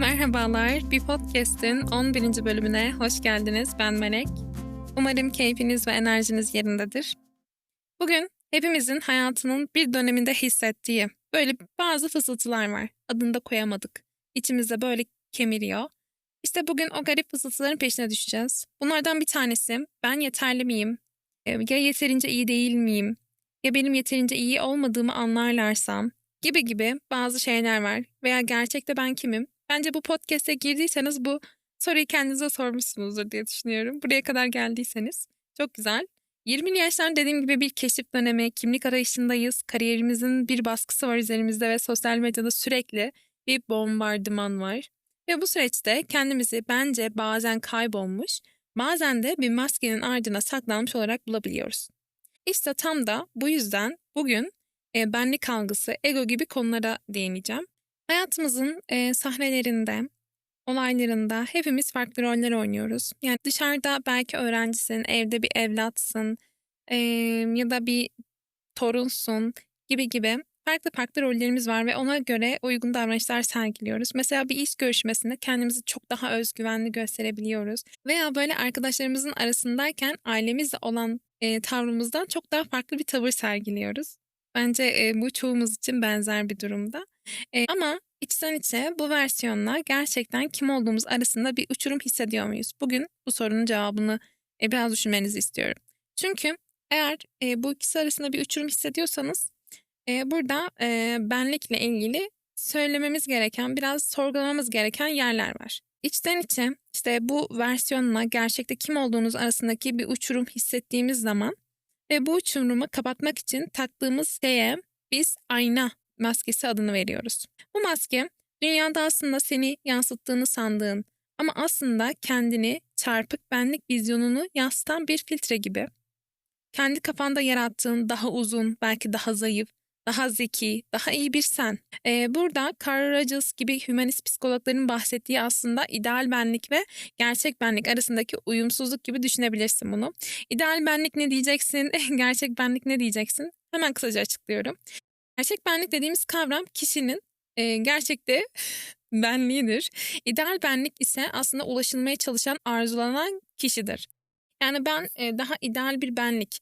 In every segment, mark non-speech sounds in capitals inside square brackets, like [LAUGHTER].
Merhabalar, bir podcast'in 11. bölümüne hoş geldiniz. Ben Melek. Umarım keyfiniz ve enerjiniz yerindedir. Bugün hepimizin hayatının bir döneminde hissettiği böyle bazı fısıltılar var. Adını da koyamadık. İçimizde böyle kemiriyor. İşte bugün o garip fısıltıların peşine düşeceğiz. Bunlardan bir tanesi ben yeterli miyim? Ee, Ya yeterince iyi değil miyim? Ya benim yeterince iyi olmadığımı anlarlarsam? Gibi gibi bazı şeyler var. Veya gerçekte ben kimim? Bence bu podcast'e girdiyseniz bu soruyu kendinize sormuşsunuzdur diye düşünüyorum. Buraya kadar geldiyseniz. Çok güzel. 20'li yaşlar dediğim gibi bir keşif dönemi, kimlik arayışındayız. Kariyerimizin bir baskısı var üzerimizde ve sosyal medyada sürekli bir bombardıman var. Ve bu süreçte kendimizi bence bazen kaybolmuş, bazen de bir maskenin ardına saklanmış olarak bulabiliyoruz. İşte tam da bu yüzden bugün e, benlik algısı, ego gibi konulara değineceğim. Hayatımızın e, sahnelerinde, olaylarında hepimiz farklı roller oynuyoruz. Yani dışarıda belki öğrencisin, evde bir evlatsın e, ya da bir torunsun gibi gibi farklı farklı rollerimiz var ve ona göre uygun davranışlar sergiliyoruz. Mesela bir iş görüşmesinde kendimizi çok daha özgüvenli gösterebiliyoruz. Veya böyle arkadaşlarımızın arasındayken ailemizle olan e, tavrımızdan çok daha farklı bir tavır sergiliyoruz. Bence e, bu çoğumuz için benzer bir durumda. E, ama içten içe bu versiyonla gerçekten kim olduğumuz arasında bir uçurum hissediyor muyuz? Bugün bu sorunun cevabını e, biraz düşünmenizi istiyorum. Çünkü eğer e, bu ikisi arasında bir uçurum hissediyorsanız e, burada e, benlikle ilgili söylememiz gereken, biraz sorgulamamız gereken yerler var. İçten içe işte bu versiyonla gerçekte kim olduğunuz arasındaki bir uçurum hissettiğimiz zaman ve bu uçurumu kapatmak için taktığımız şeye biz ayna maskesi adını veriyoruz. Bu maske dünyada aslında seni yansıttığını sandığın ama aslında kendini çarpık benlik vizyonunu yansıtan bir filtre gibi. Kendi kafanda yarattığın daha uzun, belki daha zayıf, daha zeki, daha iyi bir sen. Ee, burada Carl Rogers gibi hümanist psikologların bahsettiği aslında ideal benlik ve gerçek benlik arasındaki uyumsuzluk gibi düşünebilirsin bunu. İdeal benlik ne diyeceksin, [LAUGHS] gerçek benlik ne diyeceksin? Hemen kısaca açıklıyorum. Gerçek benlik dediğimiz kavram kişinin e, gerçekte [LAUGHS] benliğidir. İdeal benlik ise aslında ulaşılmaya çalışan, arzulanan kişidir. Yani ben e, daha ideal bir benlik,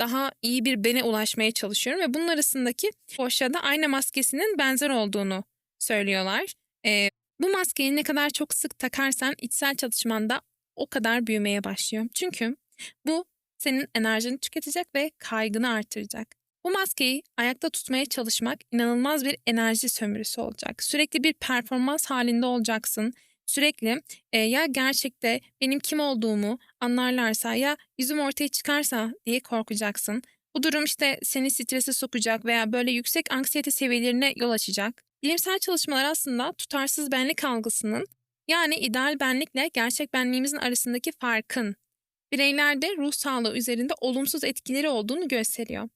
daha iyi bir bene ulaşmaya çalışıyorum ve bunun arasındaki boşluğa ayna maskesinin benzer olduğunu söylüyorlar. E, bu maskeyi ne kadar çok sık takarsan içsel çatışmanda o kadar büyümeye başlıyor. Çünkü bu senin enerjini tüketecek ve kaygını artıracak. Bu maskeyi ayakta tutmaya çalışmak inanılmaz bir enerji sömürüsü olacak. Sürekli bir performans halinde olacaksın. Sürekli e, ya gerçekte benim kim olduğumu anlarlarsa ya yüzüm ortaya çıkarsa diye korkacaksın. Bu durum işte seni strese sokacak veya böyle yüksek anksiyete seviyelerine yol açacak. Bilimsel çalışmalar aslında tutarsız benlik algısının yani ideal benlikle gerçek benliğimizin arasındaki farkın bireylerde ruh sağlığı üzerinde olumsuz etkileri olduğunu gösteriyor.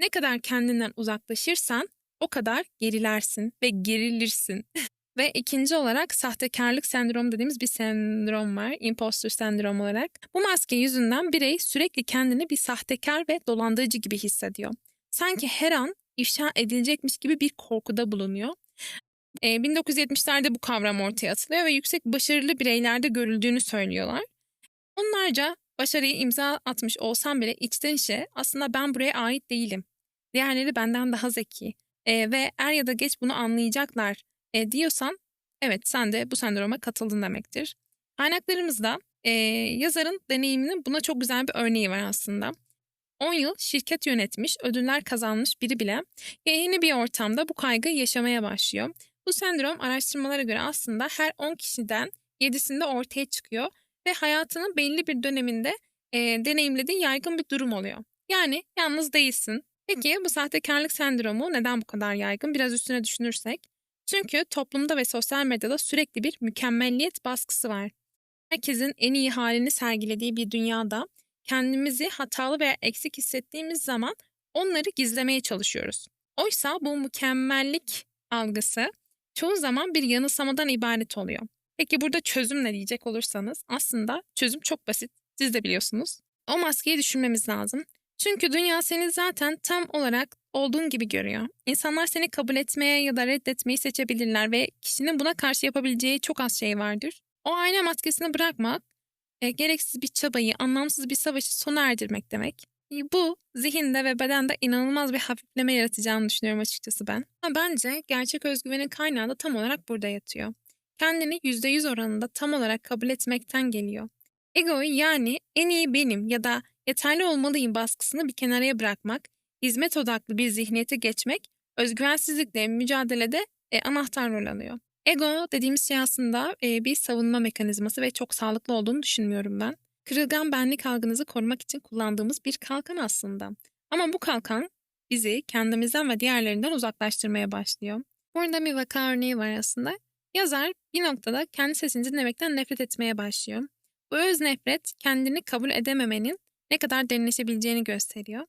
Ne kadar kendinden uzaklaşırsan o kadar gerilersin ve gerilirsin. [LAUGHS] ve ikinci olarak sahtekarlık sendromu dediğimiz bir sendrom var. Imposter sendrom olarak. Bu maske yüzünden birey sürekli kendini bir sahtekar ve dolandırıcı gibi hissediyor. Sanki her an ifşa edilecekmiş gibi bir korkuda bulunuyor. E, 1970'lerde bu kavram ortaya atılıyor ve yüksek başarılı bireylerde görüldüğünü söylüyorlar. Onlarca başarıyı imza atmış olsam bile içten içe aslında ben buraya ait değilim. Diğerleri benden daha zeki e, ve er ya da geç bunu anlayacaklar e, diyorsan evet sen de bu sendroma katıldın demektir. Kaynaklarımızda e, yazarın deneyiminin buna çok güzel bir örneği var aslında. 10 yıl şirket yönetmiş, ödüller kazanmış biri bile yeni bir ortamda bu kaygı yaşamaya başlıyor. Bu sendrom araştırmalara göre aslında her 10 kişiden 7'sinde ortaya çıkıyor ve hayatının belli bir döneminde e, deneyimlediği yaygın bir durum oluyor. Yani yalnız değilsin. Peki bu sahtekarlık sendromu neden bu kadar yaygın? Biraz üstüne düşünürsek. Çünkü toplumda ve sosyal medyada sürekli bir mükemmelliyet baskısı var. Herkesin en iyi halini sergilediği bir dünyada kendimizi hatalı veya eksik hissettiğimiz zaman onları gizlemeye çalışıyoruz. Oysa bu mükemmellik algısı çoğu zaman bir yanılsamadan ibaret oluyor. Peki burada çözüm ne diyecek olursanız aslında çözüm çok basit. Siz de biliyorsunuz. O maskeyi düşünmemiz lazım. Çünkü dünya seni zaten tam olarak olduğun gibi görüyor. İnsanlar seni kabul etmeye ya da reddetmeyi seçebilirler ve kişinin buna karşı yapabileceği çok az şey vardır. O ayna maskesini bırakmak, e, gereksiz bir çabayı, anlamsız bir savaşı sona erdirmek demek. E, bu zihinde ve bedende inanılmaz bir hafifleme yaratacağını düşünüyorum açıkçası ben. Ama bence gerçek özgüvenin kaynağı da tam olarak burada yatıyor. Kendini %100 oranında tam olarak kabul etmekten geliyor. Egoyu yani en iyi benim ya da yeterli olmalıyım baskısını bir kenara bırakmak, hizmet odaklı bir zihniyete geçmek, özgüvensizlikle mücadelede e, anahtar rol alıyor. Ego dediğimiz şey aslında e, bir savunma mekanizması ve çok sağlıklı olduğunu düşünmüyorum ben. Kırılgan benlik algınızı korumak için kullandığımız bir kalkan aslında. Ama bu kalkan bizi kendimizden ve diğerlerinden uzaklaştırmaya başlıyor. Burada bir vaka örneği var aslında. Yazar bir noktada kendi sesini dinlemekten nefret etmeye başlıyor. Bu öz nefret kendini kabul edememenin ne kadar derinleşebileceğini gösteriyor.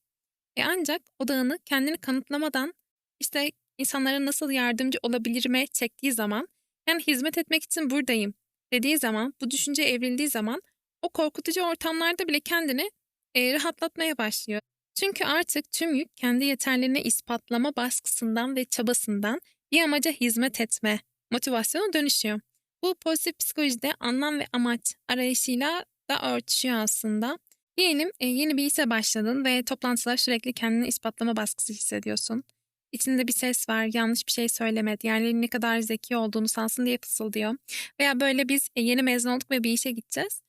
E ancak odağını kendini kanıtlamadan işte insanlara nasıl yardımcı olabilirime çektiği zaman yani hizmet etmek için buradayım dediği zaman bu düşünce evrildiği zaman o korkutucu ortamlarda bile kendini e, rahatlatmaya başlıyor. Çünkü artık tüm yük kendi yeterlerini ispatlama baskısından ve çabasından bir amaca hizmet etme motivasyona dönüşüyor. Bu pozitif psikolojide anlam ve amaç arayışıyla da örtüşüyor aslında. Diyelim e, yeni bir işe başladın ve toplantılar sürekli kendini ispatlama baskısı hissediyorsun. İçinde bir ses var, yanlış bir şey söyleme, diğerlerinin ne kadar zeki olduğunu sansın diye fısıldıyor. Veya böyle biz e, yeni mezun olduk ve bir işe gideceğiz.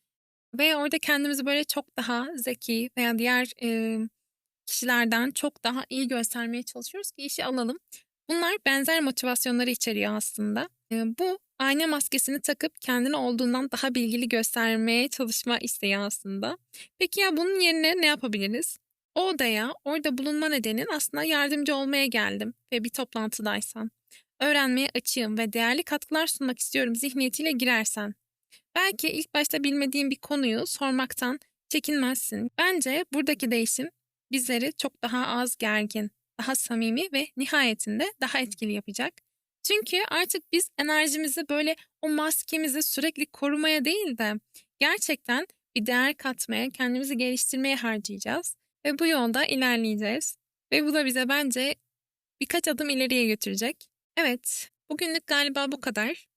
Ve orada kendimizi böyle çok daha zeki veya diğer e, kişilerden çok daha iyi göstermeye çalışıyoruz ki işi alalım. Bunlar benzer motivasyonları içeriyor aslında. E, bu ayna maskesini takıp kendini olduğundan daha bilgili göstermeye çalışma isteği aslında. Peki ya bunun yerine ne yapabiliriz? O odaya orada bulunma nedenin aslında yardımcı olmaya geldim ve bir toplantıdaysan. Öğrenmeye açığım ve değerli katkılar sunmak istiyorum zihniyetiyle girersen. Belki ilk başta bilmediğin bir konuyu sormaktan çekinmezsin. Bence buradaki değişim bizleri çok daha az gergin, daha samimi ve nihayetinde daha etkili yapacak. Çünkü artık biz enerjimizi böyle o maskemizi sürekli korumaya değil de gerçekten bir değer katmaya, kendimizi geliştirmeye harcayacağız. Ve bu yolda ilerleyeceğiz. Ve bu da bize bence birkaç adım ileriye götürecek. Evet, bugünlük galiba bu kadar.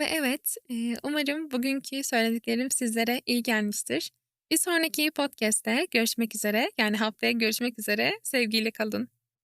Ve evet, umarım bugünkü söylediklerim sizlere iyi gelmiştir. Bir sonraki podcast'te görüşmek üzere, yani haftaya görüşmek üzere. Sevgiyle kalın.